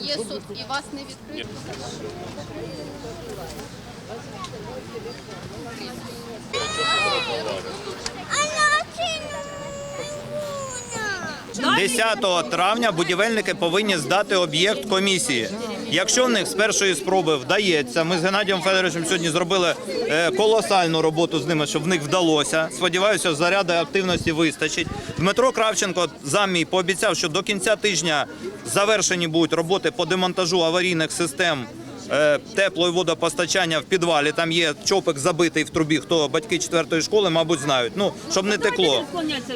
Є суд і вас не відкрили? Далі 10 травня будівельники повинні здати об'єкт комісії. Якщо в них з першої спроби вдається, ми з Геннадієм Федоровичем сьогодні зробили е, колосальну роботу з ними, щоб в них вдалося. Сподіваюся, заряду активності вистачить. Дмитро Кравченко замій пообіцяв, що до кінця тижня завершені будуть роботи по демонтажу аварійних систем е, тепло- і водопостачання в підвалі. Там є чопик забитий в трубі. Хто батьки четвертої школи, мабуть, знають. Ну щоб не текло.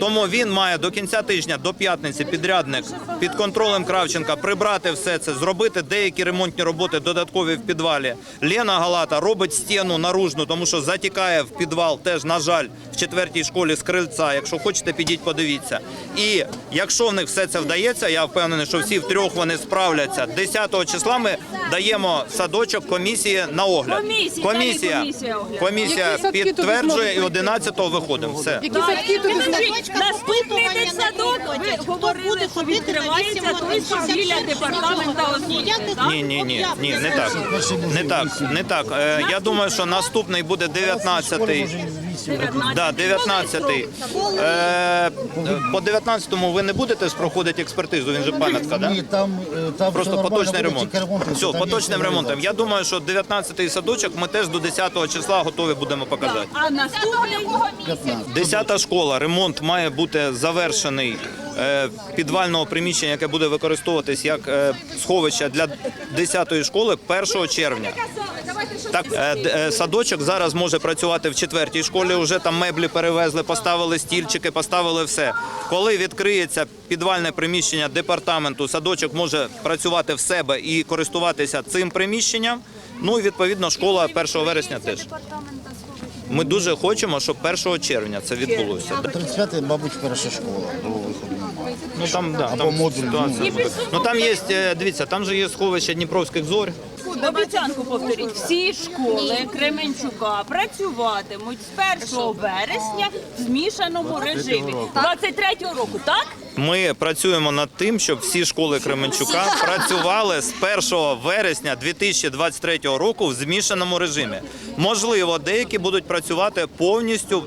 Тому він має до кінця тижня, до п'ятниці, підрядник під контролем Кравченка прибрати все це, зробити деякі ремонтні роботи додаткові в підвалі. Лена Галата робить стіну наружну, тому що затікає в підвал. Теж на жаль, в четвертій школі з крильця. Якщо хочете, підіть, подивіться. І якщо в них все це вдається, я впевнений, що всі втрьох вони справляться. 10 числа ми даємо садочок комісії на огляд. Комісія, комісія, комісія огляд. комісія Які підтверджує і зможуть 11-го виходимо. Все. Які садки туди зможуть? Наступний дитсадок, ви говорили, що відкривається той, що біля департамента освіти. так? Ні, ні, ні, ні, не так. Не так, не так. Е, я думаю, що наступний буде 19-й. Да, 19-й. Е, по 19-му ви не будете ж проходити експертизу, він же пам'ятка, да? Ні, там, е, там Просто все нормально, поточний буде, ремонт. тільки ремонт. Все, Там є поточним ремонтом. Я думаю, що 19-й садочок ми теж до 10 числа готові будемо показати. А наступний 10 школа. Ремонт має бути завершений е, підвального приміщення, яке буде використовуватись як е, сховище для 10 школи 1 червня. Так, е, е, садочок зараз може працювати в четвертій школі. Вже там меблі перевезли, поставили стільчики, поставили все. Коли відкриється підвальне приміщення департаменту, садочок може працювати в себе і користуватися цим приміщенням. Ну і відповідно школа 1 вересня теж. Ми дуже хочемо, щоб 1 червня це відбулося. 35 мабуть, перша школа. Виходу. Ну там да, там ситуація ну. буде. Ну там є, е, дивіться, там же є сховище Дніпровських зорь. Обіцянку повторіть. Всі школи Кременчука працюватимуть з 1 вересня в змішаному режимі 23-го року, так? Ми працюємо над тим, щоб всі школи Кременчука працювали з 1 вересня 2023 року в змішаному режимі. Можливо, деякі будуть працювати повністю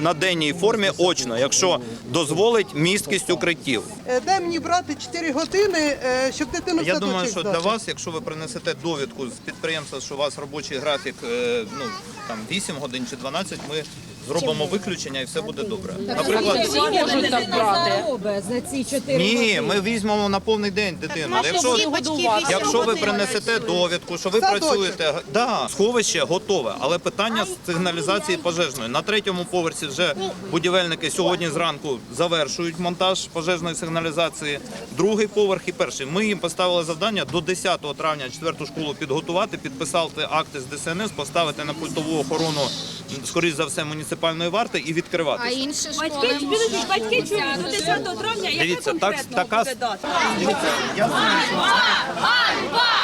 на денній формі очно, якщо дозволить місткість укриттів. Де мені брати 4 години, е, щоб дитину Я садочок думаю, що для вас, якщо ви принесете довідку з підприємства, що у вас робочий графік е, ну там 8 годин чи 12, ми зробимо виключення і все буде добре. Наприклад, можуть так брати. за ці чотири ні, ми візьмемо на повний день дитину. Якщо якщо ви принесете довідку, що ви працюєте, да, сховище готове, але питання з сигналізації пожежної. На третьому поверсі вже будівельники сьогодні зранку завершують монтаж пожежної сигналізації. Другий поверх і перший. Ми їм поставили завдання до 10 травня четверту школу підготувати, підписати акти з ДСНС, поставити на пультову охорону, скоріш за все, муніципальної варти і А відкриватися. інші Батьки, школи підождіть, батьки чують до 10 травня, яка Дивіться, так- така- буде дата? Дивіться, я що Ганьба!